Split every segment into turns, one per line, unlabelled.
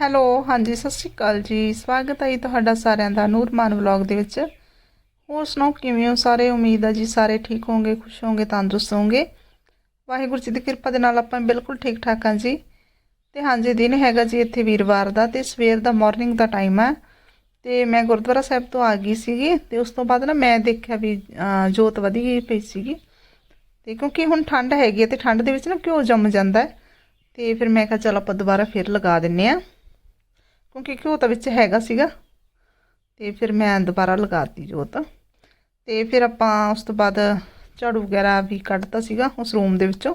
Hello, ਹਾਂਜੀ, ਸਤਿ ਸ਼੍ਰੀ ਅਕਾਲ ਜੀ। ਸਵਾਗਤ ਹੈ ਜੀ ਤੁਹਾਡਾ ਸਾਰਿਆਂ ਦਾ ਨੂਰਮਾਨ ਵਲੌਗ ਦੇ ਵਿੱਚ। ਹੋਰ ਸੁਣਾਓ, ਕਿਵੇਂ ਹੋ ਸਾਰੇ? ਉਮੀਦ ਹੈ ਜੀ ਸਾਰੇ ਠੀਕ ਹੋਵੋਗੇ, ਖੁਸ਼ ਹੋਵੋਗੇ, ਤੰਦਰੁਸਤ ਹੋਵੋਗੇ। ਵਾਹਿਗੁਰੂ ਜੀ ਦੀ ਕਿਰਪਾ ਦੇ ਨਾਲ ਆਪਾਂ ਬਿਲਕੁਲ ਠੀਕ ਠਾਕ ਹਾਂ ਜੀ। ਤੇ ਹਾਂਜੀ, ਦਿਨ ਹੈਗਾ ਜੀ ਇੱਥੇ ਵੀਰਵਾਰ ਦਾ ਤੇ ਸਵੇਰ ਦਾ ਮਾਰਨਿੰਗ ਦਾ ਟਾਈਮ ਹੈ। ਤੇ ਮੈਂ ਗੁਰਦੁਆਰਾ ਸਾਹਿਬ ਤੋਂ ਆ ਗਈ ਸੀਗੀ ਤੇ ਉਸ ਤੋਂ ਬਾਅਦ ਨਾ ਮੈਂ ਦੇਖਿਆ ਵੀ ਜੋਤ ਵਧੀ ਗਈ ਪਈ ਸੀਗੀ। ਤੇ ਕਿਉਂਕਿ ਹੁਣ ਠੰਡ ਹੈਗੀ ਹੈ ਤੇ ਠੰਡ ਦੇ ਵਿੱਚ ਨਾ ਘਿਓ ਜੰਮ ਜਾਂਦਾ ਹੈ। ਤੇ ਫਿਰ ਮੈਂ ਕਿਹਾ ਚਲ ਆਪਾਂ ਦੁਬਾਰਾ ਫਿਰ ਲਗਾ ਦਿੰਨੇ ਆ ਕਿਉਂਕਿ ਘਿਓ ਤਾਂ ਵਿੱਚ ਹੈਗਾ ਸੀਗਾ। ਤੇ ਫਿਰ ਮੈਂ ਦੁਬਾਰਾ ਲਗਾਤੀ ਜੋਤ। ਤੇ ਫਿਰ ਆਪਾਂ ਉਸ ਤੋਂ ਬਾਅਦ ਝਾੜੂ ਵਗੈਰਾ ਵੀ ਕੱਢਤਾ ਸੀਗਾ ਉਸ ਰੂਮ ਦੇ ਵਿੱਚੋਂ।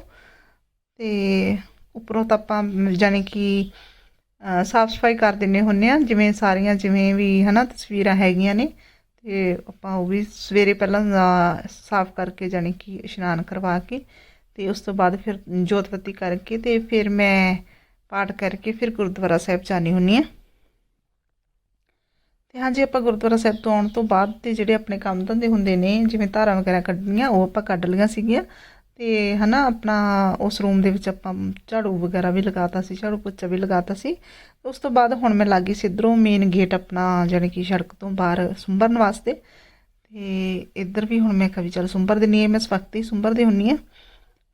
ਤੇ ਉੱਪਰੋਂ ਤਾਂ ਆਪਾਂ ਜਾਣੀ ਕਿ ਸਾਫ਼ ਸਫ਼ਾਈ ਕਰ ਦਿੰਨੇ ਹੁੰਨੇ ਆ, ਜਿਵੇਂ ਸਾਰੀਆਂ ਜਿਵੇਂ ਵੀ ਹਨਾ ਤਸਵੀਰਾਂ ਹੈਗੀਆਂ ਨੇ। ਤੇ ਆਪਾਂ ਉਹ ਵੀ ਸਵੇਰੇ ਪਹਿਲਾਂ ਸਾਫ਼ ਕਰਕੇ ਜਾਣੀ ਕਿ ਇਸ਼ਨਾਨ ਕਰਵਾ ਕੇ ਤੇ ਉਸ ਤੋਂ ਬਾਅਦ ਫਿਰ ਜੋਤ ਬੱਤੀ ਕਰਕੇ ਤੇ ਫਿਰ ਮੈਂ ਪਾਠ ਕਰਕੇ ਫਿਰ ਗੁਰਦੁਆਰਾ ਸਾਹਿਬ ਜਾਣੀ ਹੁੰਨੀ ਆ। ਤੇ ਹਾਂਜੀ ਆਪਾਂ ਗੁਰਦੁਆਰਾ ਸਾਹਿਬ ਤੋਂ ਆਉਣ ਤੋਂ ਬਾਅਦ ਤੇ ਜਿਹੜੇ ਆਪਣੇ ਕੰਮ ਧੰਦੇ ਹੁੰਦੇ ਨੇ, ਜਿਵੇਂ ਧਾਰਾਂ ਵਗੈਰਾ ਕੱਢਣੀਆਂ, ਉਹ ਆਪਾਂ ਕੱਢ ਲਈਆਂ ਸੀਗੀਆਂ। ਤੇ ਹਨਾ, ਆਪਣਾ ਉਸ ਰੂਮ ਦੇ ਵਿੱਚ ਆਪਾਂ ਝਾੜੂ ਵਗੈਰਾ ਵੀ ਲਗਾਤਾ ਸੀ, ਝਾੜੂ ਪੋਚਾ ਵੀ ਲਗਾਤਾ ਸੀ। ਉਸ ਤੋਂ ਬਾਅਦ ਹੁਣ ਮੈਂ ਲੱਗੀ ਸੀ ਇੱਧਰੋਂ ਮੇਨ ਗੇਟ ਆਪਣਾ, ਜਾਣੀ ਕਿ ਸੜਕ ਤੋਂ ਬਾਹਰ ਸੁੰਬਰਨ ਵਾਸਤੇ। ਤੇ ਇੱਧਰ ਵੀ ਹੁਣ ਮੈਂ ਕਵੀ ਵੀ ਚੱਲ ਸੁੰਬਰ ਦਿੰਨੀ ਹੈ ਮੈਂ ਇਸ ਵਕਤ ਹੀ ਸੁੰਬਰਦੀ ਹੁੰਨੀ ਆ।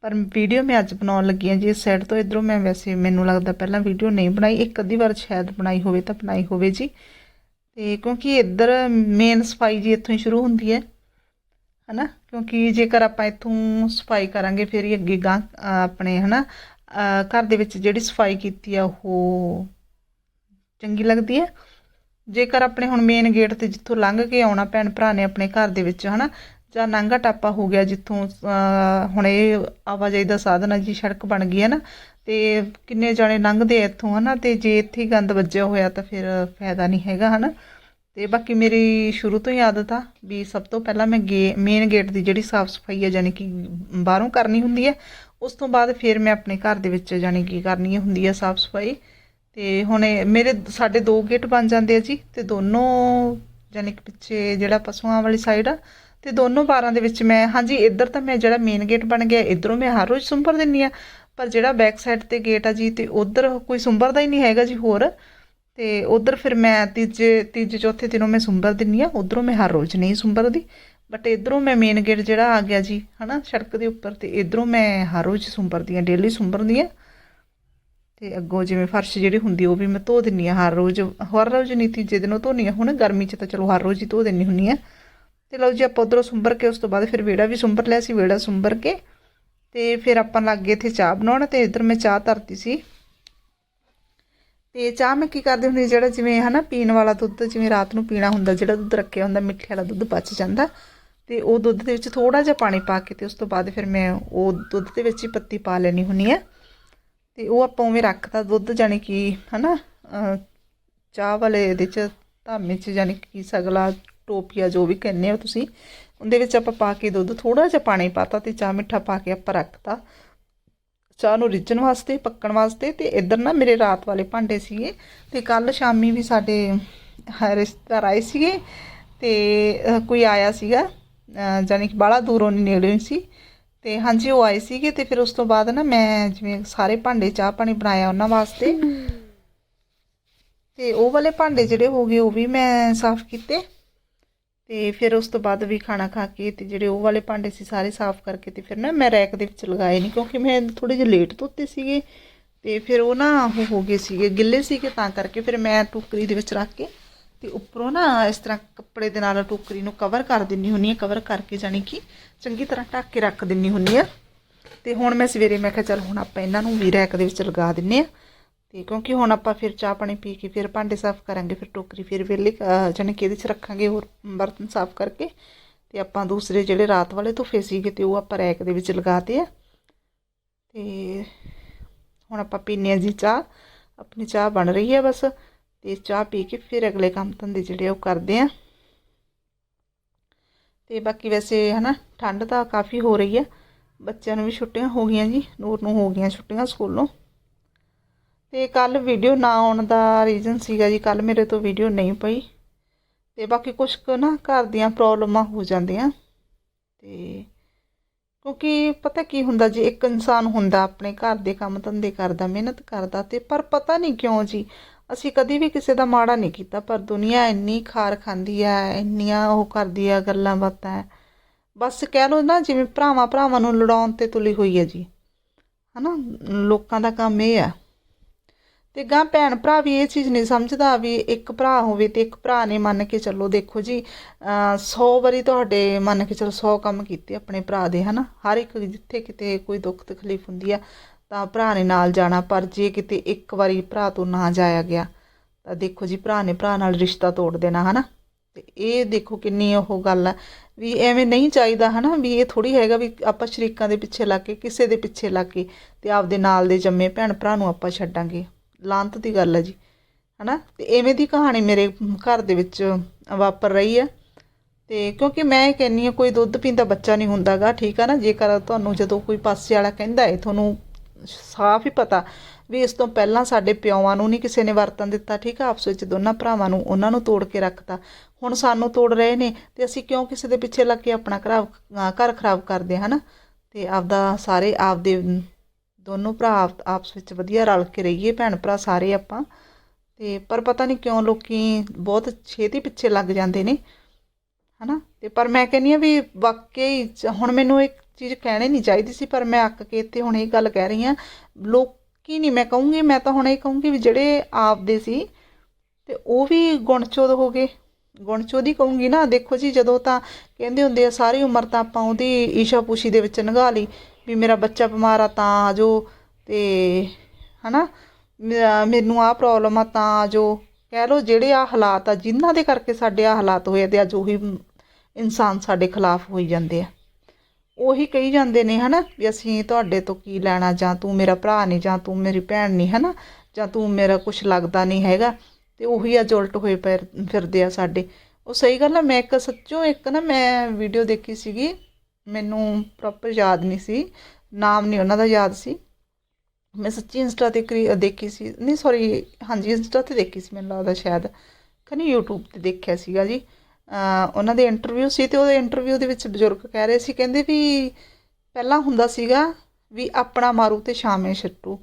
ਪਰ ਵੀਡੀਓ ਮੈਂ ਅੱਜ ਬਣਾਉਣ ਲੱਗੀ ਹਾਂ ਜੀ ਇਸ ਸਾਈਡ ਤੋਂ ਇਧਰੋਂ ਮੈਂ ਵੈਸੇ ਮੈਨੂੰ ਲੱਗਦਾ ਪਹਿਲਾਂ ਵੀਡੀਓ ਨਹੀਂ ਬਣਾਈ, ਇੱਕ ਅੱਧੀ ਵਾਰ ਸ਼ਾਇਦ ਬਣਾਈ ਹੋਵੇ ਤਾਂ ਬਣਾਈ ਹੋਵੇ ਜੀ। ਤੇ ਕਿਉਂਕਿ ਇੱਧਰ ਮੇਨ ਸਫ਼ਾਈ ਜੀ ਇੱਥੋਂ ਹੀ ਸ਼ੁਰੂ ਹੁੰਦੀ ਹੈ, ਹਨਾ? ਕਿਉਂਕਿ ਜੇਕਰ ਆਪਾਂ ਇੱਥੋਂ ਸਫ਼ਾਈ ਕਰਾਂਗੇ, ਫਿਰ ਹੀ ਅੱਗੇ ਗਾਂ ਆਪਣੇ, ਹਨਾ? ਅਹ ਘਰ ਦੇ ਵਿੱਚ ਜਿਹੜੀ ਸਫ਼ਾਈ ਕੀਤੀ ਆ, ਉਹ ਚੰਗੀ ਲੱਗਦੀ ਹੈ। ਜੇਕਰ ਆਪਣੇ ਹੁਣ ਮੇਨ ਗੇਟ ਤੇ ਜਿੱਥੋਂ ਲੰਘ ਕੇ ਆਉਣਾ ਭੈਣ ਭਰਾ ਨੇ ਆਪਣੇ ਘਰ ਦੇ ਵਿੱਚ, ਹਨਾ? ਜਾਂ ਨਾਂਗਾ ਟਾਪਾ ਹੋ ਗਿਆ ਜਿੱਥੋਂ ਹੁਣ ਇਹ ਆਵਾਜਾਈ ਦਾ ਸਾਧਨ ਹੈ ਜੀ, ਸੜਕ ਬਣ ਗਈ ਹੈ ਨਾ ਤੇ ਕਿੰਨੇ ਜਾਣੇ ਲੰਘਦੇ ਆ ਇੱਥੋਂ, ਹਨਾ, ਤੇ ਜੇ ਇੱਥੇ ਗੰਦ ਵੱਜਿਆ ਹੋਇਆ ਤਾਂ ਫਿਰ ਫਾਇਦਾ ਨਹੀਂ ਹੈਗਾ, ਹਨਾ। ਤੇ ਬਾਕੀ ਮੇਰੀ ਸ਼ੁਰੂ ਤੋਂ ਹੀ ਆਦਤ ਆ ਵੀ ਸਭ ਤੋਂ ਪਹਿਲਾਂ ਮੈਂ ਗੇ ਮੇਨ ਗੇਟ ਦੀ ਜਿਹੜੀ ਸਾਫ਼ ਸਫ਼ਾਈ ਹੈ ਯਾਨੀ ਕਿ ਬਾਹਰੋਂ ਕਰਨੀ ਹੁੰਦੀ ਹੈ ਉਸ ਤੋਂ ਬਾਅਦ ਫਿਰ ਮੈਂ ਆਪਣੇ ਘਰ ਦੇ ਵਿੱਚ ਯਾਨੀ ਕਿ ਕਰਨੀ ਹੁੰਦੀ ਹੈ ਸਾਫ਼ ਸਫ਼ਾਈ। ਤੇ ਹੁਣ ਮੇਰੇ ਸਾਡੇ ਦੋ ਗੇਟ ਬਣ ਜਾਂਦੇ ਆ ਜੀ, ਤੇ ਦੋਨੋਂ ਯਾਨੀ ਕਿ ਪਿੱਛੇ ਜਿਹੜਾ ਪਸ਼ੂਆਂ ਵਾਲੀ ਸਾਈਡ ਆ, ਤੇ ਦੋਨੋਂ ਬਾਰਾਂ ਦੇ ਵਿੱਚ ਮੈਂ, ਹਾਂਜੀ, ਇੱਧਰ ਤਾਂ ਮੈਂ ਜਿਹੜਾ ਮੇਨ ਗੇਟ ਬਣ ਗਿਆ, ਇਧਰੋਂ ਮੈਂ ਹਰ ਰੋਜ਼ ਸੁੰਬਰ ਦਿੰਨੀ ਆ। ਪਰ ਜਿਹੜਾ ਬੈਕ ਸਾਈਡ ਤੇ ਗੇਟ ਆ ਜੀ ਤੇ ਉਧਰ ਕੋਈ ਸੁੰਬਰਦਾ ਹੀ ਨਹੀਂ ਹੈਗਾ ਜੀ ਹੋਰ। ਤੇ ਉਧਰ ਫਿਰ ਮੈਂ ਤੀਜੇ ਤੀਜੇ, ਚੌਥੇ ਦਿਨੋਂ ਮੈਂ ਸੁੰਬਰ ਦਿੰਨੀ ਆ, ਉਧਰੋਂ ਮੈਂ ਹਰ ਰੋਜ਼ ਨਹੀਂ ਸੁੰਬਰਦੀ ਬਟ ਇਧਰੋਂ ਮੈਂ ਮੇਨ ਗੇਟ ਜਿਹੜਾ ਆ ਗਿਆ ਜੀ, ਹਨਾ, ਸੜਕ ਦੇ ਉੱਪਰ ਤੇ ਇਧਰੋਂ ਮੈਂ ਹਰ ਰੋਜ਼ ਸੁੰਬਰਦੀ ਆ ਡੇਲੀ ਸੁੰਬਰਦੀ ਆ ਤੇ ਅੱਗੋਂ ਜਿਵੇਂ ਫਰਸ਼ ਜਿਹੜੀ ਹੁੰਦੀ ਉਹ ਵੀ ਮੈਂ ਧੋ ਦਿੰਨੀ ਆ ਹਰ ਰੋਜ਼ ਹਰ ਰੋਜ਼ ਨਹੀਂ, ਤੀਜੇ ਦਿਨੋਂ ਧੋਨੀ ਆ। ਹੁਣ ਗਰਮੀ 'ਚ ਤਾਂ ਚਲੋ ਹਰ ਰੋਜ਼ ਹੀ ਧੋ ਦਿੰਨੀ ਹੁੰਨੀ ਆ। ਤੇ ਲਓ ਜੀ, ਆਪਾਂ ਉਧਰੋਂ ਸੁੰਬਰ ਕੇ, ਉਸ ਤੋਂ ਬਾਅਦ ਫਿਰ ਵਿਹੜਾ ਵੀ ਸੁੰਬਰ ਲਿਆ ਸੀ, ਵਿਹੜਾ ਸੁੰਬਰ ਕੇ। ਤੇ ਫਿਰ ਆਪਾਂ ਲੱਗ ਗਏ ਇੱਥੇ ਚਾਹ ਬਣਾਉਣ ਤੇ ਇੱਧਰ ਮੈਂ ਚਾਹ ਧਰਤੀ ਸੀ। ਤੇ ਚਾਹ ਮੈਂ ਕੀ ਕਰਦੀ ਹੁੰਦੀ ਜਿਹੜਾ ਜਿਵੇਂ ਹਨਾ ਪੀਣ ਵਾਲਾ ਦੁੱਧ ਜਿਵੇਂ ਰਾਤ ਨੂੰ ਪੀਣਾ ਹੁੰਦਾ ਜਿਹੜਾ ਦੁੱਧ ਰੱਖਿਆ ਹੁੰਦਾ ਮਿੱਠੇ ਵਾਲਾ ਦੁੱਧ ਬਚ ਜਾਂਦਾ। ਤੇ ਉਹ ਦੁੱਧ ਦੇ ਵਿੱਚ ਥੋੜਾ ਜਿਹਾ ਪਾਣੀ ਪਾ ਕੇ ਤੇ ਉਸ ਤੋਂ ਬਾਅਦ ਫਿਰ ਮੈਂ ਉਹ ਦੁੱਧ ਦੇ ਵਿੱਚ ਹੀ ਪੱਤੀ ਪਾ ਲੈਣੀ ਹੁੰਨੀ ਆ ਤੇ ਉਹ ਆਪਾਂ ਉਵੇਂ ਰੱਖਦਾ ਦੁੱਧ ਜਾਨੀ ਕਿ ਹਨਾ ਅਹ, ਚਾਹ ਵਾਲੇ ਇਹਦੇ ਚ ਧਾਮੇ ਚ ਜਾਨੀ ਕਿ ਸਗਲਾ ਟੋਪੀਆ ਜੋ ਵੀ ਕਹਿੰਦੇ ਹੋ ਤੁਸੀਂ ਉਹਦੇ ਵਿੱਚ ਆਪਾਂ ਪਾ ਕੇ ਦੁੱਧ ਥੋੜਾ ਜਿਹਾ ਪਾਣੀ ਪਾਤਾ ਤੇ ਚਾਹ ਮਿੱਠਾ ਪਾ ਕੇ ਆਪਾਂ ਰੱਖਤਾ। ਚਾਹ ਨੂੰ ਰਿੱਝਣ ਵਾਸਤੇ ਪੱਕਣ ਵਾਸਤੇ ਤੇ ਇੱਧਰ ਨਾ ਮੇਰੇ ਰਾਤ ਵਾਲੇ ਭਾਂਡੇ ਸੀਗੇ ਤੇ ਕੱਲ ਸ਼ਾਮੀ ਵੀ ਸਾਡੇ ਰਿਸ਼ਤੇਦਾਰ ਆਏ ਸੀਗੇ ਤੇ ਕੋਈ ਆਇਆ ਸੀਗਾ ਜਾਣੀ ਕਿ ਬਾਹਲਾ ਦੂਰੋਂ ਨਹੀਂ ਨੇੜੇ ਸੀ। ਤੇ ਹਾਂਜੀ ਉਹ ਆਏ ਸੀਗੇ ਤੇ ਫਿਰ ਉਸ ਤੋਂ ਬਾਅਦ ਨਾ ਮੈਂ ਜਿਵੇਂ ਸਾਰੇ ਭਾਂਡੇ ਚਾਹ ਪਾਣੀ ਬਣਾਇਆ ਉਹਨਾਂ ਵਾਸਤੇ। ਤੇ ਉਹ ਵਾਲੇ ਭਾਂਡੇ ਜਿਹੜੇ ਹੋ ਗਏ ਉਹ ਵੀ ਮੈਂ ਸਾਫ਼ ਕੀਤੇ। ਤੇ ਫਿਰ ਉਸ ਤੋਂ ਬਾਅਦ ਵੀ ਖਾਣਾ ਖਾ ਕੇ ਤੇ ਜਿਹੜੇ ਉਹ ਵਾਲੇ ਭਾਂਡੇ ਸੀ ਸਾਰੇ ਸਾਫ਼ ਕਰਕੇ ਤੇ ਫਿਰ ਨਾ ਮੈਂ ਰੈਕ ਦੇ ਵਿੱਚ ਲਗਾਏ ਨਹੀਂ ਕਿਉਂਕਿ ਮੈਂ ਥੋੜੇ ਜਿਹਾ ਲੇਟ ਧੋਤੇ ਸੀਗੇ ਤੇ ਫਿਰ ਉਹ ਨਾ ਉਹ ਹੋ ਗਏ ਸੀਗੇ, ਗਿੱਲੇ ਸੀਗੇ ਤਾਂ ਕਰਕੇ ਫਿਰ ਮੈਂ ਟੋਕਰੀ ਦੇ ਵਿੱਚ ਰੱਖ ਕੇ ਤੇ ਉੱਪਰੋਂ ਨਾ ਇਸ ਤਰ੍ਹਾਂ ਕੱਪੜੇ ਦੇ ਨਾਲ ਟੋਕਰੀ ਨੂੰ ਕਵਰ ਕਰ ਦਿੰਨੀ ਹੁੰਨੀ ਆ ਕਵਰ ਕਰਕੇ ਜਾਨੀ ਕਿ ਚੰਗੀ ਤਰ੍ਹਾਂ ਢੱਕ ਕੇ ਰੱਖ ਦਿੰਨੀ ਹੁੰਨੀ ਆ ਤੇ ਹੁਣ ਮੈਂ ਸਵੇਰੇ ਮੈਂ ਕਿਹਾ ਚੱਲ ਹੁਣ ਆਪਾਂ ਇਹਨਾਂ ਨੂੰ ਵੀ ਰੈਕ ਦੇ ਵਿੱਚ ਲਗਾ ਦਿੰਨੇ ਆ ਤੇ ਕਿਉਂਕਿ ਹੁਣ ਆਪਾਂ ਫਿਰ ਚਾਹ ਪਾਣੀ ਪੀ ਕੇ ਫਿਰ ਭਾਂਡੇ ਸਾਫ਼ ਕਰਾਂਗੇ, ਫਿਰ ਟੋਕਰੀ ਫਿਰ ਵੇਲੇ ਜਾਣੀ ਕਿ ਇਹਦੇ 'ਚ ਰੱਖਾਂਗੇ ਹੋਰ ਬਰਤਨ ਸਾਫ਼ ਕਰਕੇ ਤੇ ਆਪਾਂ ਦੂਸਰੇ ਜਿਹੜੇ ਰਾਤ ਵਾਲੇ ਧੁੱਫੇ ਸੀਗੇ ਤੇ ਉਹ ਆਪਾਂ ਰੈਕ ਦੇ ਵਿੱਚ ਲਗਾਤੇ ਆ। ਤੇ ਹੁਣ ਆਪਾਂ ਪੀਨੇ ਆ ਜੀ ਚਾਹ, ਆਪਣੀ ਚਾਹ ਬਣ ਰਹੀ ਹੈ ਬਸ ਤੇ ਚਾਹ ਪੀ ਕੇ ਫਿਰ ਅਗਲੇ ਕੰਮ ਧੰਦੇ ਜਿਹੜੇ ਆ ਉਹ ਕਰਦੇ ਆ ਤੇ ਬਾਕੀ ਵੈਸੇ ਹਨਾ ਠੰਡ ਤਾਂ ਕਾਫੀ ਹੋ ਰਹੀ ਹੈ, ਬੱਚਿਆਂ ਨੂੰ ਵੀ ਛੁੱਟੀਆਂ ਹੋ ਗਈਆਂ ਜੀ, ਨੂਰ ਨੂੰ ਹੋ ਗਈਆਂ ਛੁੱਟੀਆਂ ਸਕੂਲੋਂ। ਤੇ ਕੱਲ ਵੀਡੀਓ ਨਾ ਆਉਣ ਦਾ ਰੀਜ਼ਨ ਸੀਗਾ ਜੀ ਕੱਲ ਮੇਰੇ ਤੋਂ ਵੀਡੀਓ ਨਹੀਂ ਪਈ। ਤੇ ਬਾਕੀ ਕੁਝ ਕੁ ਨਾ ਘਰ ਦੀਆਂ ਪ੍ਰੋਬਲਮਾਂ ਹੋ ਜਾਂਦੀਆਂ। ਤੇ ਕਿਉਂਕਿ ਪਤਾ ਕੀ ਹੁੰਦਾ ਜੀ, ਇੱਕ ਇਨਸਾਨ ਹੁੰਦਾ ਆਪਣੇ ਘਰ ਦੇ ਕੰਮ ਧੰਦੇ ਕਰਦਾ, ਮਿਹਨਤ ਕਰਦਾ ਤੇ ਪਰ ਪਤਾ ਨਹੀਂ ਕਿਉਂ ਜੀ, ਅਸੀਂ ਕਦੀ ਵੀ ਕਿਸੇ ਦਾ ਮਾੜਾ ਨਹੀਂ ਕੀਤਾ, ਪਰ ਦੁਨੀਆ ਇੰਨੀ ਖਾਰ ਖਾਂਦੀ ਆ ਇੰਨੀਆਂ ਉਹ ਕਰਦੀ ਆ ਗੱਲਾਂ ਬਾਤਾਂ ਬਸ ਕਹਿ ਲਓ ਨਾ, ਜਿਵੇਂ ਭਰਾਵਾਂ ਭਰਾਵਾਂ ਨੂੰ ਲੜਾਉਣ ਤੇ ਤੁਲੀ ਹੋਈ ਹੈ ਜੀ। ਹਨਾ, ਲੋਕਾਂ ਦਾ ਕੰਮ ਇਹ ਆ ਤੇ ਗਾਂ ਭੈਣ ਭਰਾ ਵੀ ਇਹ ਚੀਜ਼ ਨਹੀਂ ਸਮਝਦਾ ਵੀ ਇੱਕ ਭਰਾ ਹੋਵੇ ਤੇ ਇੱਕ ਭਰਾ ਨੇ ਮੰਨ ਕੇ ਚੱਲੋ, ਦੇਖੋ ਜੀ 100 ਵਾਰੀ ਤੁਹਾਡੇ ਮੰਨ ਕੇ ਚੱਲੋ 100 ਕੰਮ ਕੀਤੇ ਆਪਣੇ ਭਰਾ ਦੇ, ਹਨਾ? ਹਰ ਇੱਕ ਜਿੱਥੇ ਕਿਤੇ ਕੋਈ ਦੁੱਖ ਤਕਲੀਫ ਹੁੰਦੀ ਆ, ਤਾਂ ਭਰਾ ਨੇ ਨਾਲ ਜਾਣਾ, ਪਰ ਜੇ ਕਿਤੇ ਇੱਕ ਵਾਰੀ ਭਰਾ ਤੋਂ ਨਾ ਜਾਇਆ ਗਿਆ, ਤਾਂ ਦੇਖੋ ਜੀ, ਭਰਾ ਨੇ ਭਰਾ ਨਾਲ ਰਿਸ਼ਤਾ ਤੋੜ ਦੇਣਾ, ਹਨਾ? ਤੇ ਇਹ ਦੇਖੋ ਕਿੰਨੀ ਉਹ ਗੱਲ ਆ, ਵੀ ਐਵੇਂ ਨਹੀਂ ਚਾਹੀਦਾ, ਹਨਾ? ਵੀ ਇਹ ਥੋੜੀ ਹੈਗਾ ਵੀ ਆਪਾਂ ਸ਼ਰੀਕਾਂ ਦੇ ਪਿੱਛੇ ਲੱਗ ਕੇ, ਕਿਸੇ ਦੇ ਪਿੱਛੇ ਲੱਗ ਕੇ ਤੇ ਆਪਦੇ ਨਾਲ ਦੇ ਜੰਮੇ ਭੈਣ ਭਰਾ ਨੂੰ ਆਪਾਂ ਛੱਡਾਂਗੇ। ਲਾਂਤ ਦੀ ਗੱਲ ਹੈ ਜੀ, ਹਨਾ? ਤੇ ਐਵੇਂ ਦੀ ਕਹਾਣੀ ਮੇਰੇ ਘਰ ਦੇ ਵਿੱਚ ਵਾਪਰ ਰਹੀ ਹੈ ਤੇ ਕਿਉਂਕਿ ਮੈਂ ਕਹਿੰਨੀ ਆ ਕੋਈ ਦੁੱਧ ਪੀਂਦਾ ਬੱਚਾ ਨਹੀਂ ਹੁੰਦਾਗਾ, ਠੀਕ ਆ ਨਾ? ਜੇਕਰ ਤੁਹਾਨੂੰ ਜਦੋਂ ਕੋਈ ਪਾਸੇ ਵਾਲਾ ਕਹਿੰਦਾ ਹੈ ਤੁਹਾਨੂੰ ਸਾਫ਼ ਹੀ ਪਤਾ ਵੀ ਇਸ ਤੋਂ ਪਹਿਲਾਂ ਸਾਡੇ ਪਿਓਵਾਂ ਨੂੰ ਨਹੀਂ ਕਿਸੇ ਨੇ ਵਰਤਨ ਦਿੱਤਾ, ਠੀਕ ਆ? ਆਪਸ ਵਿੱਚ ਦੋਨਾਂ ਭਰਾਵਾਂ ਨੂੰ, ਉਹਨਾਂ ਨੂੰ ਤੋੜ ਕੇ ਰੱਖਤਾ। ਹੁਣ ਸਾਨੂੰ ਤੋੜ ਰਹੇ ਨੇ ਤੇ ਅਸੀਂ ਕਿਉਂ ਕਿਸੇ ਦੇ ਪਿੱਛੇ ਲੱਗ ਕੇ ਆਪਣਾ ਘਰ ਘਰ ਖਰਾਬ ਕਰਦੇ ਹਾਂ ਹਨਾ? ਤੇ ਆਪਦਾ ਸਾਰੇ ਆਪਦੇ ਦੋਨੋਂ ਭਰਾ ਆਪ- ਆਪਸ ਵਿੱਚ ਵਧੀਆ ਰਲ ਕੇ ਰਹੀਏ, ਭੈਣ ਭਰਾ ਸਾਰੇ ਆਪਾਂ। ਤੇ ਪਰ ਪਤਾ ਨਹੀਂ ਕਿਉਂ ਲੋਕੀ ਬਹੁਤ ਛੇਤੀ ਪਿੱਛੇ ਲੱਗ ਜਾਂਦੇ ਨੇ, ਹਨਾ? ਤੇ ਪਰ ਮੈਂ ਕਹਿੰਨੀ ਆ ਵੀ ਵਾਕਈ ਹੁਣ ਮੈਨੂੰ ਇੱਕ ਚੀਜ਼ ਕਹਿਣੀ ਨਹੀਂ ਚਾਹੀਦੀ ਸੀ, ਪਰ ਮੈਂ ਅੱਕ ਕੇ ਇੱਥੇ ਹੁਣ ਇਹ ਗੱਲ ਕਹਿ ਰਹੀ ਆ ਲੋਕੀ ਨਹੀਂ ਮੈਂ ਕਹੂੰਗੀ, ਮੈਂ ਤਾਂ ਹੁਣ ਇਹ ਕਹੂੰਗੀ ਵੀ ਜਿਹੜੇ ਆਪਦੇ ਸੀ, ਤੇ ਉਹ ਵੀ ਗੁਣਚੋਦ ਹੋ ਗਏ। ਗੁਣਚੋਦ ਹੀ ਕਹੂੰਗੀ ਨਾ, ਦੇਖੋ ਜੀ, ਜਦੋਂ ਤਾਂ ਕਹਿੰਦੇ ਹੁੰਦੇ ਆ, ਸਾਰੀ ਉਮਰ ਤਾਂ ਆਪਾਂ ਉਹਦੀ ਈਸ਼ਾ ਪੁਸ਼ੀ ਦੇ ਵਿੱਚ ਲੰਘਾ ਲਈ। ਵੀ ਮੇਰਾ ਬੱਚਾ ਬਿਮਾਰ ਆ ਤਾਂ ਆ ਜੋ ਤੇ ਹਨਾ, ਮੇਰਾ- ਮੈਨੂੰ ਆਹ ਪ੍ਰੋਬਲਮ ਆ ਤਾਂ ਆ ਜੋ ਕਹਿ ਲਓ ਜਿਹੜੇ ਆ ਹਾਲਾਤ ਆ, ਜਿਨ੍ਹਾਂ ਦੇ ਕਰਕੇ ਸਾਡੇ ਆ ਹਾਲਾਤ ਹੋਏ ਆ ਤੇ ਅੱਜ ਉਹੀ ਇਨਸਾਨ ਸਾਡੇ ਖਿਲਾਫ ਹੋਈ ਜਾਂਦੇ ਆ। ਉਹੀ ਕਹੀ ਜਾਂਦੇ ਨੇ ਹਨਾ ਵੀ ਅਸੀਂ ਤੁਹਾਡੇ ਤੋਂ ਕੀ ਲੈਣਾ, ਜਾਂ ਤੂੰ ਮੇਰਾ ਭਰਾ ਨਹੀਂ ਜਾਂ ਤੂੰ ਮੇਰੀ ਭੈਣ ਨਹੀਂ ਹਨਾ, ਜਾਂ ਤੂੰ ਮੇਰਾ ਕੁਝ ਲੱਗਦਾ ਨਹੀਂ ਹੈਗਾ, ਤੇ ਉਹੀ ਅੱਜ ਉਲਟ ਹੋਏ ਫਿਰ ਫਿਰਦੇ ਆ ਸਾਡੇ। ਉਹ ਸਹੀ ਗੱਲ ਆ, ਮੈਂ ਇੱਕ ਸੱਚੋਂ ਇੱਕ ਨਾ, ਮੈਂ ਵੀਡੀਓ ਦੇਖੀ ਸੀਗੀ ਮੈਨੂੰ ਪ੍ਰੋਪਰ ਯਾਦ ਨਹੀਂ ਸੀ। ਨਾਮ ਨਹੀਂ ਉਹਨਾਂ ਦਾ ਯਾਦ ਸੀ। ਮੈਂ ਸੱਚੀ ਇੰਸਟਾ ਤੇ ਕਰੀ- ਦੇਖੀ ਸੀ। ਨਹੀਂ ਸੌਰੀ ਹਾਂਜੀ, ਇੰਸਟਾ ਤੇ ਦੇਖੀ ਸੀ ਮੈਨੂੰ ਲੱਗਦਾ ਸ਼ਾਇਦ। ਖਨੀ YouTube ਤੇ ਦੇਖਿਆ ਸੀਗਾ ਜੀ। ਉਹਨਾਂ ਦੇ ਇੰਟਰਵਿਊ ਸੀ ਤੇ ਉਹਦੇ ਇੰਟਰਵਿਊ ਦੇ ਵਿੱਚ ਬਜ਼ੁਰਗ ਕਹਿ ਰਹੇ ਸੀ, ਕਹਿੰਦੇ ਵੀ ਪਹਿਲਾਂ ਹੁੰਦਾ ਸੀਗਾ ਵੀ ਆਪਣਾ ਮਾਰੂ ਤੇ ਸ਼ਾਮੇ ਛੱਟੂ।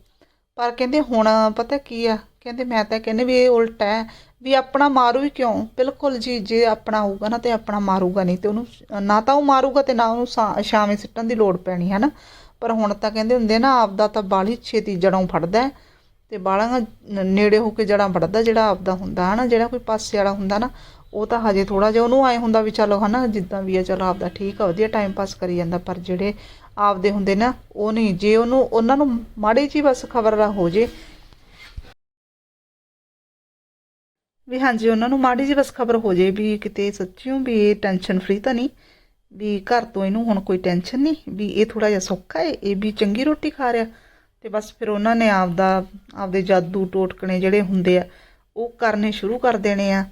ਪਰ ਕਹਿੰਦੇ ਹੁਣ ਪਤਾ ਕੀ ਆ? ਕਹਿੰਦੇ ਮੈਂ ਤਾਂ ਕਹਿੰਦੇ ਵੀ ਇਹ ਉਲਟਾ ਹੈ। ਵੀ ਆਪਣਾ ਮਾਰੂ ਹੀ ਕਿਉਂ? ਬਿਲਕੁਲ ਜੀ, ਜੇ ਆਪਣਾ ਹੋਊਗਾ ਨਾ ਤੇ ਆਪਣਾ ਮਾਰੂਗਾ ਨਹੀਂ ਤੇ ਉਹਨੂੰ ਨਾ ਤਾਂ ਉਹ ਮਾਰੂਗਾ ਤੇ ਨਾ ਉਹਨੂੰ ਸਾ- ਛਾਵੇਂ ਸਿੱਟਣ ਦੀ ਲੋੜ ਪੈਣੀ, ਹੈ ਨਾ? ਪਰ ਹੁਣ ਤਾਂ ਕਹਿੰਦੇ ਹੁੰਦੇ ਨਾ, ਆਪਦਾ ਤਾਂ ਬਾਲੀ ਛੇਤੀ ਜੜੋਂ ਫੜਦਾ ਹੈ ਤੇ ਬਾਲਾਂ ਨੇੜੇ ਹੋ ਕੇ ਜੜਾਂ ਫੜਦਾ ਜਿਹੜਾ ਆਪਦਾ ਹੁੰਦਾ ਹਨਾ ਜਿਹੜਾ ਕੋਈ ਪਾਸੇ ਵਾਲਾ ਹੁੰਦਾ ਨਾ, ਉਹ ਤਾਂ ਹਜੇ ਥੋੜਾ ਜਿਹਾ ਉਹਨੂੰ ਆਏ ਹੁੰਦਾ ਵੀ ਚਲੋ ਹਨਾ ਜਿੱਦਾਂ ਵੀ ਆ, ਚਲੋ ਆਪਦਾ ਠੀਕ ਆ, ਵਧੀਆ ਟਾਈਮ ਪਾਸ ਕਰੀ ਜਾਂਦਾ, ਪਰ ਜਿਹੜੇ ਆਪਦੇ ਹੁੰਦੇ ਨਾ, ਉਹ ਨਹੀਂ, ਜੇ ਉਹਨੂੰ, ਉਹਨਾਂ ਨੂੰ ਮਾੜੀ ਜੀ ਬਸ ਖਬਰ ਨਾ ਹੋ ਜੇ ਵੀ ਹਾਂਜੀ, ਉਹਨਾਂ ਨੂੰ ਮਾੜੀ ਜੀ ਬਸ ਖਬਰ ਹੋ ਜੇ ਵੀ ਕਿਤੇ ਸੱਚੀਓ ਵੀ ਇਹ ਟੈਨਸ਼ਨ ਫਰੀ ਤਾਂ ਨਹੀਂ, ਵੀ ਘਰ ਤੋਂ ਇਹਨੂੰ ਹੁਣ ਕੋਈ ਟੈਨਸ਼ਨ ਨਹੀਂ, ਵੀ ਇਹ ਥੋੜਾ ਜਿਹਾ ਸੌਖਾ ਹੈ, ਇਹ ਵੀ ਚੰਗੀ ਰੋਟੀ ਖਾ ਰਿਹਾ। ਤੇ ਬਸ ਫਿਰ ਉਹਨਾਂ ਨੇ ਆਪਦਾ, ਆਪਦੇ ਜਾਦੂ ਟੋਟਕਣੇ ਜਿਹੜੇ ਹੁੰਦੇ ਆ, ਉਹ ਕਰਨੇ ਸ਼ੁਰੂ ਕਰ ਦੇਣੇ ਆ।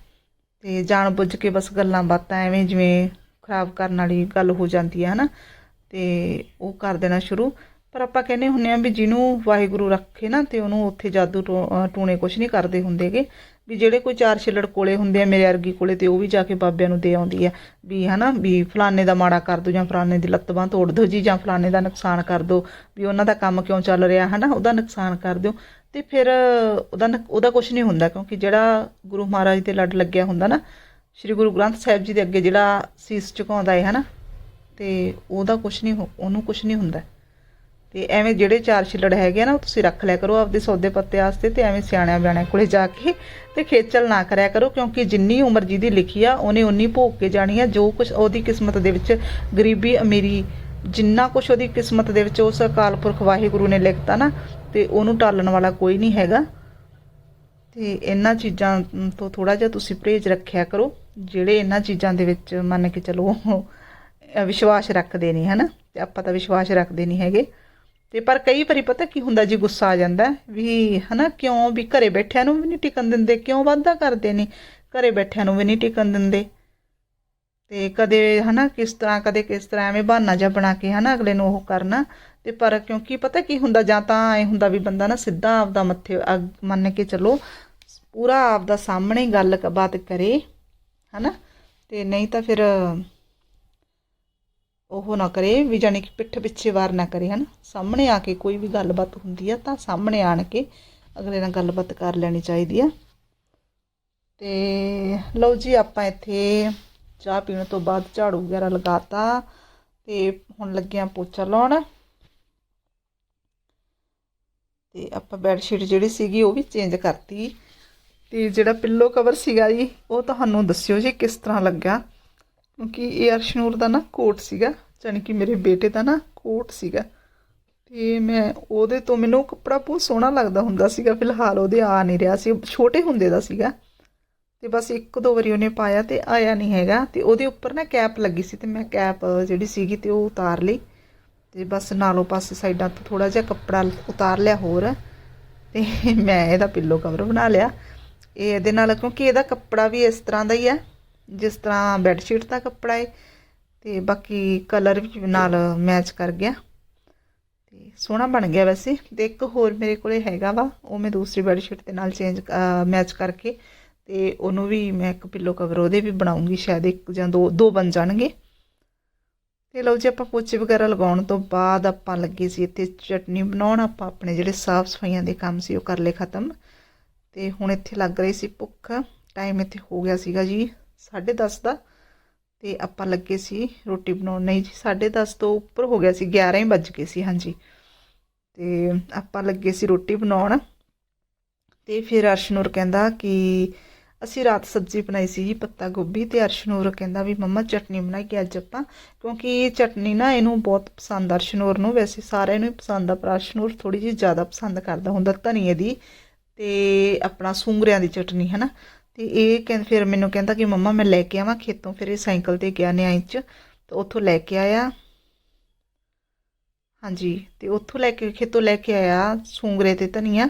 ਤੇ ਜਾਣ ਬੁੱਝ ਕੇ ਬਸ ਗੱਲਾਂ ਬਾਤਾਂ ਐਵੇਂ ਜਿਵੇਂ ਖਰਾਬ ਕਰਨ ਵਾਲੀ ਗੱਲ ਹੋ ਜਾਂਦੀ ਹੈ ਹਨਾ? ਤੇ ਉਹ ਕਰ ਦੇਣਾ ਸ਼ੁਰੂ। ਪਰ ਆਪਾਂ ਕਹਿੰਦੇ ਹੁੰਨੇ ਆ ਵੀ ਜਿਹਨੂੰ ਵਾਹਿਗੁਰੂ ਰੱਖੇ ਨਾ, ਤੇ ਉਹਨੂੰ ਉੱਥੇ ਜਾਦੂ ਟੋ- ਟੂਣੇ ਕੁਝ ਨਹੀਂ ਕਰਦੇ ਹੁੰਦੇਗੇ ਵੀ ਜਿਹੜੇ ਕੋਈ ਚਾਰ ਛਿੱਲੜ ਕੋਲੇ ਹੁੰਦੇ ਆ ਮੇਰੇ ਅਰਗੀ ਕੋਲੇ ਤੇ ਉਹ ਵੀ ਜਾ ਕੇ ਬਾਬਿਆਂ ਨੂੰ ਦੇ ਆਉਂਦੀ ਆ ਵੀ ਹਨਾ ਵੀ ਫਲਾਣੇ ਦਾ ਮਾੜਾ ਕਰ ਦੋ ਜਾਂ ਫਲਾਣੇ ਦੀ ਲੱਤ ਬਾਂਹ ਤੋੜ ਦਿਓ ਜੀ ਜਾਂ ਫਲਾਣੇ ਦਾ ਨੁਕਸਾਨ ਕਰ ਦਿਓ ਵੀ ਉਹਨਾਂ ਦਾ ਕੰਮ ਕਿਉਂ ਚੱਲ ਰਿਹਾ ਹਨਾ ਉਹਦਾ ਨੁਕਸਾਨ ਕਰ ਦਿਓ ਤੇ ਫਿਰ ਉਹਦਾ ਨੁਕ- ਉਹਦਾ ਕੁਝ ਨਹੀਂ ਹੁੰਦਾ ਕਿਉਂਕਿ ਜਿਹੜਾ ਗੁਰੂ ਮਹਾਰਾਜ ਦੇ ਲੜ ਲੱਗਿਆ ਹੁੰਦਾ ਨਾ, ਸ੍ਰੀ ਗੁਰੂ ਗ੍ਰੰਥ ਸਾਹਿਬ ਜੀ ਦੇ ਅੱਗੇ ਜਿਹੜਾ ਸੀਸ ਝੁਕਾਉਂਦਾ ਹੈ ਹਨਾ ਤੇ ਉਹਦਾ ਕੁਝ ਨਹੀਂ ਹੋ- ਉਹਨੂੰ ਕੁਝ ਨਹੀਂ ਹੁੰਦਾ। ਤੇ ਐਵੇਂ ਜਿਹੜੇ ਚਾਰ ਛਿੱਲੜ ਹੈਗੇ ਆ ਨਾ, ਉਹ ਤੁਸੀਂ ਰੱਖ ਲਿਆ ਕਰੋ ਆਪਦੇ ਸੌਦੇ ਪੱਤੇ ਵਾਸਤੇ ਤੇ ਐਵੇਂ ਸਿਆਣਿਆਂ ਬਿਆਣਿਆਂ ਕੋਲੇ ਜਾ ਕੇ ਤੇ ਖੇਚਲ ਨਾ ਕਰਿਆ ਕਰੋ, ਕਿਉਂਕਿ ਜਿੰਨੀ ਉਮਰ ਜਿਹਦੀ ਲਿਖੀ ਆ, ਉਹਨੇ ਉਨੀ ਭੋਗ ਕੇ ਜਾਣੀ ਆ, ਜੋ ਕੁਝ ਉਹਦੀ ਕਿਸਮਤ ਦੇ ਵਿੱਚ ਗਰੀਬੀ ਅਮੀਰੀ ਜਿੰਨਾ ਕੁਝ ਉਹਦੀ ਕਿਸਮਤ ਦੇ ਵਿੱਚ ਉਸ ਅਕਾਲ ਪੁਰਖ ਵਾਹਿਗੁਰੂ ਨੇ ਲਿਖਤਾ ਨਾ, ਤੇ ਉਹਨੂੰ ਟਾਲਣ ਵਾਲਾ ਕੋਈ ਨਹੀਂ ਹੈਗਾ। ਤੇ ਇਹਨਾਂ ਚੀਜ਼ਾਂ ਤੋਂ ਥੋੜਾ ਜਿਹਾ ਤੁਸੀਂ ਪਰਹੇਜ਼ ਰੱਖਿਆ ਕਰੋ, ਜਿਹੜੇ ਇਹਨਾਂ ਚੀਜ਼ਾਂ ਦੇ ਵਿੱਚ ਮੰਨ ਕੇ ਚਲੋ, ਅਹ ਵਿਸ਼ਵਾਸ ਰੱਖਦੇ ਨਹੀਂ ਹਨਾ? ਤੇ ਆਪਾਂ ਤਾਂ ਵਿਸ਼ਵਾਸ ਰੱਖਦੇ ਨਹੀਂ ਹੈਗੇ। ਤੇ ਪਰ ਕਈ ਵਾਰੀ ਪਤਾ ਕੀ ਹੁੰਦਾ, ਜੀ ਗੁੱਸਾ ਆ ਜਾਂਦਾ ਹੈ, ਵੀ ਹਨਾ, ਕਿਉਂ ਵੀ ਘਰੇ ਬੈਠਿਆਂ ਨੂੰ ਵੀ ਨਹੀਂ ਟਿਕਣ ਦਿੰਦੇ, ਕਿਉਂ ਵਾਅਦਾ ਕਰਦੇ ਨੇ, ਘਰੇ ਬੈਠਿਆਂ ਨੂੰ ਵੀ ਨਹੀਂ ਟਿਕਣ ਦਿੰਦੇ। ਤੇ ਕਦੇ ਹਨਾ, ਕਿਸ ਤਰ੍ਹਾਂ, ਕਦੇ ਕਿਸ ਤਰ੍ਹਾਂ ਐਵੇਂ ਬਹਾਨਾ ਜਿਹਾ ਬਣਾ ਕੇ ਹਨਾ, ਅਗਲੇ ਨੂੰ ਉਹ ਕਰਨਾ। ਤੇ ਪਰ ਕਿਉਂਕਿ ਪਤਾ ਕੀ ਹੁੰਦਾ, ਜਾਂ ਤਾਂ ਐ ਹੁੰਦਾ ਵੀ ਬੰਦਾ ਨਾ ਸਿੱਧਾ ਆਪਦਾ ਮੱਥੇ ਅੱਗ- ਮੰਨ ਕੇ ਚੱਲੋ, ਪੂਰਾ ਆਪਦਾ ਸਾਹਮਣੇ ਗੱਲ ਬਾਤ ਕਰੇ, ਹਨਾ। ਤੇ ਨਹੀਂ ਤਾਂ ਫਿਰ ਉਹ ਨਾ ਕਰੇ ਵੀ ਜਾਣੀ ਕਿ ਪਿੱਠ ਪਿੱਛੇ ਵਾਰ ਨਾ ਕਰੇ, ਹਨ? ਸਾਹਮਣੇ ਆ ਕੇ ਕੋਈ ਵੀ ਗੱਲਬਾਤ ਹੁੰਦੀ ਆ ਤਾਂ ਸਾਹਮਣੇ ਆਣ ਕੇ ਅਗਲੇ ਨਾਲ ਗੱਲਬਾਤ ਕਰ ਲੈਣੀ ਚਾਹੀਦੀ ਆ। ਤੇ ਲਓ ਜੀ, ਆਪਾਂ ਇੱਥੇ ਚਾਹ ਪੀਣ ਤੋਂ ਬਾਅਦ ਝਾੜੂ ਵਗੈਰਾ ਲਗਾਤਾ ਤੇ ਹੁਣ ਲੱਗੇ ਆ ਪੋਚਾ ਲਾਉਣ। ਤੇ ਆਪਾਂ ਬੈੱਡ ਸ਼ੀਟ ਜਿਹੜੀ ਸੀਗੀ ਉਹ ਵੀ ਚੇਂਜ ਕਰਤੀ। ਤੇ ਜਿਹੜਾ ਪਿੱਲੋ ਕਵਰ ਸੀਗਾ ਜੀ, ਉਹ ਤੁਹਾਨੂੰ ਦੱਸਿਓ ਜੀ ਕਿਸ ਤਰ੍ਹਾਂ ਲੱਗਾ ਕਿਉਂਕਿ ਇਹ ਅਰਸ਼ਨੂਰ ਦਾ ਨਾ ਕੋਟ ਸੀਗਾ, ਜਾਣੀ ਕਿ ਮੇਰੇ ਬੇਟੇ ਦਾ ਨਾ ਕੋਟ ਸੀਗਾ। ਤੇ ਮੈਂ ਉਹਦੇ ਤੋਂ ਮੈਨੂੰ ਕੱਪੜਾ ਬਹੁਤ ਸੋਹਣਾ ਲੱਗਦਾ ਹੁੰਦਾ ਸੀਗਾ, ਫਿਲਹਾਲ ਉਹਦੇ ਆ ਨਹੀਂ ਰਿਹਾ ਸੀ, ਛੋਟੇ ਹੁੰਦੇ ਦਾ ਸੀਗਾ। ਤੇ ਬਸ ਇੱਕ ਦੋ ਵਾਰੀ ਉਹਨੇ ਪਾਇਆ ਤੇ ਆਇਆ ਨਹੀਂ ਹੈਗਾ। ਤੇ ਉਹਦੇ ਉੱਪਰ ਨਾ ਕੈਪ ਲੱਗੀ ਸੀ ਤੇ ਮੈਂ ਕੈਪ ਜਿਹੜੀ ਸੀਗੀ ਤੇ ਉਹ ਉਤਾਰ ਲਈ। ਤੇ ਬਸ ਨਾਲੋਂ ਪਾਸੇ ਸਾਈਡਾਂ ਤੋਂ ਥੋੜਾ ਜਿਹਾ ਕੱਪੜਾ ਉਤਾਰ ਲਿਆ ਹੋਰ। ਤੇ ਮੈਂ ਇਹਦਾ ਪਿੱਲੋ ਕਵਰ ਬਣਾ ਲਿਆ। ਇਹ ਇਹਦੇ ਨਾਲ ਕਿਉਂਕਿ ਇਹਦਾ ਕੱਪੜਾ ਵੀ ਇਸ ਤਰ੍ਹਾਂ ਦਾ ਹੀ ਹੈ। ਜਿਸ ਤਰ੍ਹਾਂ ਬੈੱਡਸ਼ੀਟ ਦਾ ਕੱਪੜਾ ਹੈ ਤੇ ਬਾਕੀ ਕਲਰ ਵੀ ਨਾਲ ਮੈਚ ਕਰ ਗਿਆ। ਤੇ ਸੋਹਣਾ ਬਣ ਗਿਆ ਵੈਸੇ, ਤੇ ਇੱਕ ਹੋਰ ਮੇਰੇ ਕੋਲੇ ਹੈਗਾ ਵਾ, ਉਹ ਮੈਂ ਦੂਸਰੀ ਬੈੱਡਸ਼ੀਟ ਦੇ ਨਾਲ ਚੇਂਜ ਮੈਚ ਕਰਕੇ, ਤੇ ਉਹਨੂੰ ਵੀ ਮੈਂ ਇੱਕ ਪਿੱਲੋ ਕਵਰ ਉਹਦੇ ਵੀ ਬਣਾਉਂਗੀ, ਸ਼ਾਇਦ ਇੱਕ ਜਾਂ ਦੋ ਦੋ ਬਣ ਜਾਣਗੇ। ਤੇ ਲਓ ਜੀ, ਆਪਾਂ ਪੋਚੇ ਵਗੈਰਾ ਲਗਾਉਣ ਤੋਂ ਬਾਅਦ ਆਪਾਂ ਲੱਗੇ ਸੀ ਇੱਥੇ ਚਟਨੀ ਬਣਾਉਣ, ਆਪਾਂ ਆਪਣੇ ਜਿਹੜੇ ਸਾਫ਼ ਸਫਾਈਆਂ ਦੇ ਕੰਮ ਸੀ ਉਹ ਕਰ ਲਏ ਖਤਮ। ਤੇ ਹੁਣ ਇੱਥੇ ਲੱਗ ਰਹੀ ਸੀ ਭੁੱਖ ਟਾਈਮ ਇੱਥੇ ਹੋ ਗਿਆ ਸੀਗਾ ਜੀ 10:30 ਦਾ। ਤੇ ਆਪਾਂ ਲੱਗੇ ਸੀ ਰੋਟੀ ਬਣਾਉਣ। ਨਹੀਂ ਜੀ 10:30 ਤੋਂ ਉੱਪਰ ਹੋ ਗਿਆ ਸੀ 11 ਹੀ ਵੱਜ ਗਏ ਸੀ, ਹਾਂਜੀ। ਤੇ ਆਪਾਂ ਲੱਗੇ ਸੀ ਰੋਟੀ ਬਣਾਉਣ। ਤੇ ਫਿਰ ਅਰਸ਼ਨੂਰ ਕਹਿੰਦਾ ਕਿ ਅਸੀਂ ਰਾਤ ਸਬਜ਼ੀ ਬਣਾਈ ਸੀ ਜੀ, ਪੱਤਾ ਗੋਭੀ। ਤੇ ਅਰਸ਼ਨੂਰ ਕਹਿੰਦਾ ਵੀ ਮੰਮਾ ਚਟਨੀ ਬਣਾਈ ਕਿ ਅੱਜ ਆਪਾਂ, ਕਿਉਂਕਿ ਇਹ ਚਟਨੀ ਨਾ ਇਹਨੂੰ ਬਹੁਤ ਪਸੰਦ ਆ। ਅਰਸ਼ਨੂਰ ਨੂੰ ਵੈਸੇ ਸਾਰਿਆਂ ਨੂੰ ਹੀ ਪਸੰਦ ਆ, ਪਰ ਅਰਸ਼ਨੂਰ ਥੋੜੀ ਜਿਹੀ ਜ਼ਿਆਦਾ ਪਸੰਦ ਕਰਦਾ। ਹੁੰਦਾ ਧਨੀਏ ਦੀ ਤੇ ਆਪਣਾ ਸੁੰਗਰਿਆਂ ਦੀ ਚਟਨੀ ਹੈ ਨਾ ਤੇ ਇਹ ਕਹਿੰਦਾ ਫਿਰ ਮੈਨੂੰ ਕਹਿੰਦਾ ਕਿ ਮੰਮਾ ਮੈਂ ਲੈ ਕੇ ਆਵਾਂ ਖੇਤੋਂ, ਫਿਰ ਇਹ ਸਾਈਕਲ ਤੇ ਗਿਆ ਨਿਆਂ ਚ, ਤੇ ਉੱਥੋਂ ਲੈ ਕੇ ਆਇਆ। ਹਾਂਜੀ, ਤੇ ਉੱਥੋਂ ਲੈ ਕੇ, ਖੇਤੋਂ ਲੈ ਕੇ ਆਇਆ ਸੁੰਗਰੇ ਤੇ ਧਨੀਆ।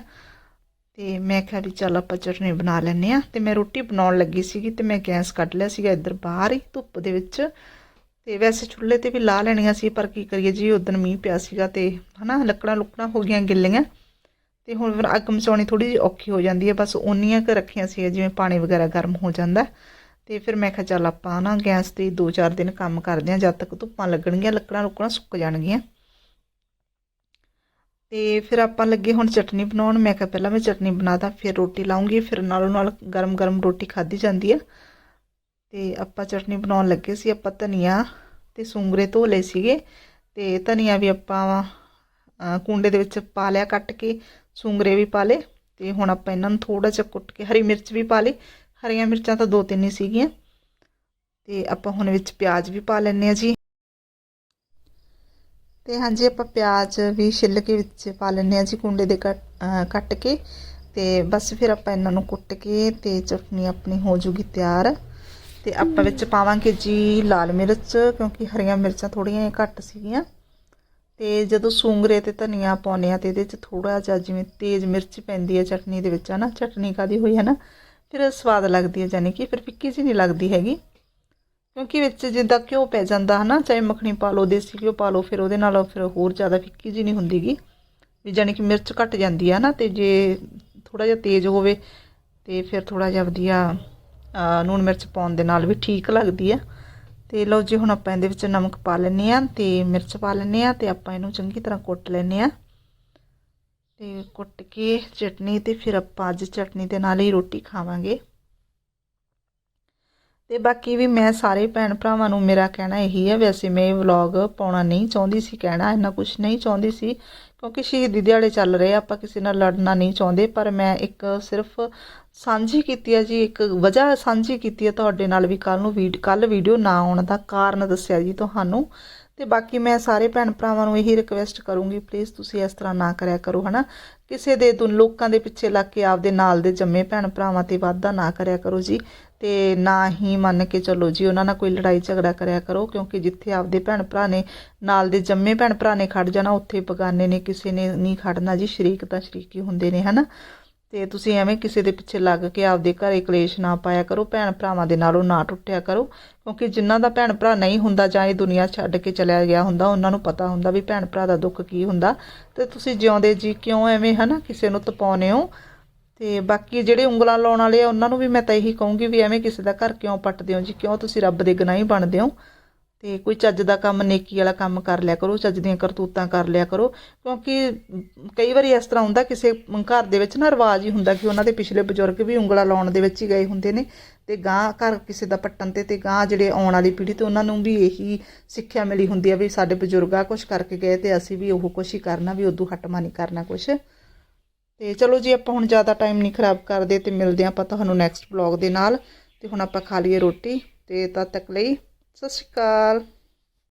ਤੇ ਮੈਂ ਕਿਹਾ ਵੀ ਚੱਲ ਆਪਾਂ ਚਟਨੀ ਬਣਾ ਲੈਂਦੇ ਆ ਤੇ ਮੈਂ ਰੋਟੀ ਬਣਾਉਣ ਲੱਗੀ ਸੀਗੀ ਤੇ ਮੈਂ ਗੈਸ ਕੱਢ ਲਿਆ ਸੀਗਾ ਇੱਧਰ ਬਾਹਰ ਹੀ, ਧੁੱਪ ਦੇ ਵਿੱਚ। ਤੇ ਵੈਸੇ ਚੁੱਲ੍ਹੇ ਤੇ ਵੀ ਲਾ ਲੈਣੀਆਂ ਸੀ, ਪਰ ਕੀ ਕਰੀਏ ਜੀ ਉਦੋਂ ਮੀਂਹ ਪਿਆ ਸੀਗਾ ਤੇ ਹਨਾ ਲੱਕੜਾਂ ਲੁੱਕੜਾਂ ਹੋ ਗਈਆਂ ਗਿੱਲੀਆਂ। ਤੇ ਹੁਣ ਫਿਰ ਅੱਗ ਮਚਾਉਣੀ ਥੋੜੀ ਜਿਹੀ ਔਖੀ ਹੋ ਜਾਂਦੀ ਹੈ, ਬਸ ਓਨੀਆਂ ਕੁ ਰੱਖੀਆਂ ਸੀ ਜਿਵੇਂ ਪਾਣੀ ਵਗੈਰਾ ਗਰਮ ਹੋ ਜਾਂਦਾ ਤੇ ਫਿਰ ਮੈਂ ਕਿਹਾ ਚੱਲ ਆਪਾਂ ਨਾ ਗੈਸ ਤੇ 2-4 ਦਿਨ ਕੰਮ ਕਰਦੇ ਆ ਜਦ ਤੱਕ ਧੁੱਪਾਂ ਲੱਗਣਗੀਆਂ, ਲੱਕੜਾਂ ਲੁਕੜਾਂ ਸੁੱਕ ਜਾਣਗੀਆਂ। ਤੇ ਫਿਰ ਆਪਾਂ ਲੱਗੇ ਹੁਣ ਚਟਨੀ ਬਣਾਉਣ, ਮੈਂ ਕਿਹਾ ਪਹਿਲਾਂ ਮੈਂ ਚਟਨੀ ਬਣਾਦਾ ਫਿਰ ਰੋਟੀ ਲਾਉਂਗੀ ਫਿਰ ਨਾਲੋਂ ਨਾਲ ਗਰਮ-ਗਰਮ ਰੋਟੀ ਖਾਧੀ ਜਾਂਦੀ ਆ ਤੇ ਆਪਾਂ ਚਟਨੀ ਬਣਾਉਣ ਲੱਗੇ ਸੀ, ਆਪਾਂ ਧਨੀਆ ਤੇ ਸੁੰਗਰੇ ਧੋ ਲਏ ਸੀਗੇ। ਤੇ ਧਨੀਆ ਵੀ ਆਪਾਂ ਕੁੰਡੇ ਦੇ ਵਿੱਚ ਪਾ ਲਿਆ, ਕੱਟ ਕੇ ਸੁੰਗਰੇ ਵੀ ਪਾ ਲਏ ਤੇ ਹੁਣ ਆਪਾਂ ਇਹਨਾਂ ਨੂੰ ਥੋੜਾ ਜਿਹਾ ਕੁੱਟ ਕੇ ਹਰੀ ਮਿਰਚ ਵੀ ਪਾ ਲਈ। ਹਰੀਆਂ ਮਿਰਚਾਂ ਤਾਂ ਦੋ ਤਿੰਨ ਹੀ ਸੀਗੀਆਂ। ਤੇ ਆਪਾਂ ਹੁਣ ਵਿੱਚ ਪਿਆਜ਼ ਵੀ ਪਾ ਲੈਣੇ ਆ ਜੀ। ਤੇ ਹਾਂਜੀ, ਆਪਾਂ ਪਿਆਜ਼ ਵੀ ਛਿੱਲ ਕੇ ਵਿੱਚ ਪਾ ਲੈਣੇ ਆ ਜੀ ਕੁੰਡੇ ਦੇ ਕੱਟ ਕੱਟ ਕੇ। ਤੇ ਬਸ ਫਿਰ ਆਪਾਂ ਇਹਨਾਂ ਨੂੰ ਕੁੱਟ ਕੇ ਤੇ ਚਟਨੀ ਆਪਣੀ ਹੋ ਜੂਗੀ ਤਿਆਰ। ਤੇ ਆਪਾਂ ਵਿੱਚ ਪਾਵਾਂਗੇ ਜੀ ਲਾਲ ਮਿਰਚ, ਕਿਉਂਕਿ ਹਰੀਆਂ ਮਿਰਚਾਂ ਥੋੜੀਆਂ ਘੱਟ ਸੀਗੀਆਂ। ਤੇ ਜਦੋਂ ਸੂੰਗਰੇ ਤੇ ਧਨੀਆ ਪਾਉਂਦੇ ਆ ਤੇ ਇਹਦੇ 'ਚ ਥੋੜਾ ਜਿਹਾ ਜਿਵੇਂ ਤੇਜ਼ ਮਿਰਚ ਪੈਂਦੀ ਹੈ ਚਟਨੀ ਦੇ ਵਿੱਚ ਹਨਾ? ਚਟਨੀ ਕਾਦੀ ਹੋਈ ਹੈ ਨਾ ਫਿਰ ਸਵਾਦ ਲੱਗਦੀ ਹੈ ਯਾਨੀ ਕਿ ਫਿਰ ਫਿੱਕੀ ਜਿਹੀ ਨਹੀਂ ਲੱਗਦੀ ਹੈਗੀ। ਕਿਉਂਕਿ ਵਿੱਚ ਜਿੱਦਾਂ ਘਿਓ ਪੈ ਜਾਂਦਾ ਹਨਾ? ਚਾਹੇ ਮੱਖਣੀ ਪਾ ਲਓ ਦੇਸੀ ਘਿਓ ਪਾ ਲਓ ਫਿਰ ਉਹਦੇ ਨਾਲ ਫਿਰ ਹੋਰ ਜ਼ਿਆਦਾ ਫਿੱਕੀ ਜਿਹੀ ਨਹੀਂ ਹੁੰਦੀਗੀ। ਵੀ ਯਾਨੀ ਕਿ ਮਿਰਚ ਘਟ ਜਾਂਦੀ ਆ ਨਾ ਤੇ ਜੇ ਥੋੜਾ ਜਿਹਾ ਤੇਜ਼ ਹੋਵੇ ਤੇ ਫਿਰ ਥੋੜਾ ਜਿਹਾ ਵਧੀਆ ਅ, ਲੂਣ ਮਿਰਚ ਪਾਉਣ ਦੇ ਨਾਲ ਵੀ ਠੀਕ ਲੱਗਦੀ ਆ ਤੇ ਲਓ ਜੀ, ਹੁਣ ਆਪਾਂ ਇਹਦੇ ਵਿੱਚ ਨਮਕ ਪਾ ਲੈਂਦੇ ਆ ਤੇ ਮਿਰਚ ਪਾ ਲੈਂਦੇ ਆ ਤੇ ਆਪਾਂ ਇਹਨੂੰ ਚੰਗੀ ਤਰ੍ਹਾਂ ਕੁੱਟ ਲੈਂਦੇ ਆ ਤੇ ਕੁੱਟ ਕੇ ਚਟਨੀ ਤੇ ਫਿਰ ਆਪਾਂ ਅੱਜ ਚਟਨੀ ਦੇ ਨਾਲ ਹੀ ਰੋਟੀ ਖਾਵਾਂਗੇ। ਤੇ ਬਾਕੀ ਵੀ ਮੈਂ ਸਾਰੇ ਭੈਣ ਭਰਾਵਾਂ ਨੂੰ ਮੇਰਾ ਕਹਿਣਾ ਇਹੀ ਹੈ, ਵੈਸੇ ਮੈਂ ਇਹ ਵਲੌਗ ਪਾਉਣਾ ਨਹੀਂ ਚਾਹੁੰਦੀ ਸੀ, ਕਹਿਣਾ ਇੰਨਾ ਕੁਝ ਨਹੀਂ ਚਾਹੁੰਦੀ ਸੀ। ਕਿਉਂਕਿ ਸ਼ਹੀਦੀ ਦਿਹਾੜੇ ਚੱਲ ਰਹੇ ਆ, ਆਪਾਂ ਕਿਸੇ ਨਾਲ ਲੜਨਾ ਨਹੀਂ ਚਾਹੁੰਦੇ ਪਰ ਮੈਂ ਇੱਕ ਸਿਰਫ ਸਾਂਝੀ ਕੀਤੀ ਹੈ ਜੀ ਇੱਕ ਵਜ੍ਹਾ ਸਾਂਝੀ ਕੀਤੀ ਹੈ ਤੁਹਾਡੇ ਨਾਲ ਵੀ ਕੱਲ ਨੂੰ ਵੀਡ ਕੱਲ ਵੀਡੀਓ ਨਾ ਆਉਣ ਦਾ ਕਾਰਨ ਦੱਸਿਆ ਜੀ ਤੁਹਾਨੂੰ। ਤੇ ਬਾਕੀ ਮੈਂ ਸਾਰੇ ਭੈਣ ਭਰਾਵਾਂ ਨੂੰ ਇਹੀ ਰਿਕਵੈਸਟ ਕਰੂੰਗੀ ਪਲੀਜ਼ ਤੁਸੀਂ ਇਸ ਤਰ੍ਹਾਂ ਨਾ ਕਰਿਆ ਕਰੋ ਹਨਾ? ਕਿਸੇ ਦੇ ਦੁ ਲੋਕਾਂ ਦੇ ਪਿੱਛੇ ਲੱਗ ਕੇ ਆਪਦੇ ਨਾਲ ਦੇ ਜੰਮੇ ਭੈਣ ਭਰਾਵਾਂ ਤੇ ਵਾਧਾ ਨਾ ਕਰਿਆ ਕਰੋ ਜੀ। ਤੇ ਨਾ ਹੀ ਮੰਨ ਕੇ ਚੱਲੋ ਜੀ ਉਹਨਾਂ ਨਾਲ ਕੋਈ ਲੜਾਈ ਝਗੜਾ ਕਰਿਆ ਕਰੋ, ਕਿਉਂਕਿ ਜਿੱਥੇ ਆਪਦੇ ਭੈਣ ਭਰਾ ਨੇ, ਨਾਲ ਦੇ ਜੰਮੇ ਭੈਣ ਭਰਾ ਨੇ ਖੜ ਜਾਣਾ, ਉੱਥੇ ਬਗਾਨੇ ਨੇ, ਕਿਸੇ ਨੇ ਨਹੀਂ ਖੜਨਾ ਜੀ, ਸ਼ਰੀਕ ਤਾਂ ਸ਼ਰੀਕੀ ਹੁੰਦੇ ਨੇ, ਹਨਾ? ਤੇ ਤੁਸੀਂ ਐਵੇਂ ਕਿਸੇ ਦੇ ਪਿੱਛੇ ਲੱਗ ਕੇ ਆਪਦੇ ਘਰੇ ਕਲੇਸ਼ ਨਾ ਪਾਇਆ ਕਰੋ, ਭੈਣ ਭਰਾਵਾਂ ਦੇ ਨਾਲੋਂ ਨਾ ਟੁੱਟਿਆ ਕਰੋ, ਕਿਉਂਕਿ ਜਿਨ੍ਹਾਂ ਦਾ ਭੈਣ ਭਰਾ ਨਹੀਂ ਹੁੰਦਾ ਜਾਂ ਇਹ ਦੁਨੀਆ ਛੱਡ ਕੇ ਚਲਿਆ ਗਿਆ ਹੁੰਦਾ, ਉਹਨਾਂ ਨੂੰ ਪਤਾ ਹੁੰਦਾ ਵੀ ਭੈਣ ਭਰਾ ਦਾ ਦੁੱਖ ਕੀ ਹੁੰਦਾ। ਤੇ ਤੁਸੀਂ ਜਿਉਂਦੇ ਜੀ ਕਿਉਂ ਐਵੇਂ, ਹਨਾ? ਕਿਸੇ ਨੂੰ ਤਪਾਉਨੇ ਹੋ ਤੇ ਬਾਕੀ ਜਿਹੜੇ ਉਂਗਲਾਂ ਲਾਉਣ ਵਾਲੇ ਆ, ਉਹਨਾਂ ਨੂੰ ਵੀ ਮੈਂ ਤਾਂ ਇਹੀ ਕਹੂੰਗੀ ਵੀ ਐਵੇਂ ਕਿਸੇ ਦਾ ਘਰ ਕਿਉਂ ਪੱਟਦੇ ਹੋ ਜੀ? ਕਿਉਂ ਤੁਸੀਂ ਰੱਬ ਦੇ ਗਨਾਹੀ ਬਣਦੇ ਹੋ? ਤੇ ਕੋਈ ਚੱਜ ਦਾ ਕੰਮ, ਨੇਕੀ ਵਾਲਾ ਕੰਮ ਕਰ ਲਿਆ ਕਰੋ, ਚੱਜ ਦੀਆਂ ਕਰਤੂਤਾਂ ਕਰ ਲਿਆ ਕਰੋ। ਕਿਉਂਕਿ ਕਈ ਵਾਰੀ ਇਸ ਤਰ੍ਹਾਂ ਹੁੰਦਾ, ਕਿਸੇ ਘਰ ਦੇ ਵਿੱਚ ਨਾ ਰਿਵਾਜ ਹੀ ਹੁੰਦਾ ਕਿ ਉਹਨਾਂ ਦੇ ਪਿਛਲੇ ਬਜ਼ੁਰਗ ਵੀ ਉਂਗਲਾ ਲਾਉਣ ਦੇ ਵਿੱਚ ਹੀ ਗਏ ਹੁੰਦੇ ਨੇ ਤੇ ਗਾਂ ਘਰ ਕਿਸੇ ਦਾ ਪੱਟਣ ਤੇ ਤੇ ਗਾਂ ਜਿਹੜੇ ਆਉਣ ਵਾਲੀ ਪੀੜ੍ਹੀ ਤੇ ਉਹਨਾਂ ਨੂੰ ਵੀ ਇਹੀ ਸਿੱਖਿਆ ਮਿਲੀ ਹੁੰਦੀ ਆ ਵੀ ਸਾਡੇ ਬਜ਼ੁਰਗ ਆ ਕੁਝ ਕਰਕੇ ਗਏ ਤੇ ਅਸੀਂ ਵੀ ਉਹ ਕੁਛ ਹੀ ਕਰਨਾ, ਵੀ ਉਦੋਂ ਹਟਮਾ ਨਹੀਂ ਕਰਨਾ ਕੁਛ। ਤੇ ਚਲੋ ਜੀ, ਆਪਾਂ ਹੁਣ ਜ਼ਿਆਦਾ ਟਾਈਮ ਨਹੀਂ ਖਰਾਬ ਕਰਦੇ ਤੇ ਮਿਲਦੇ ਹਾਂ ਆਪਾਂ ਤੁਹਾਨੂੰ ਨੈਕਸਟ ਬਲੌਗ ਦੇ ਨਾਲ। ਤੇ ਹੁਣ ਆਪਾਂ ਖਾ ਲਈਏ ਰੋਟੀ ਤੇ ਤਦ ਤੱਕ ਲਈ, ਸਤਿ ਸ਼੍ਰੀ ਅਕਾਲ।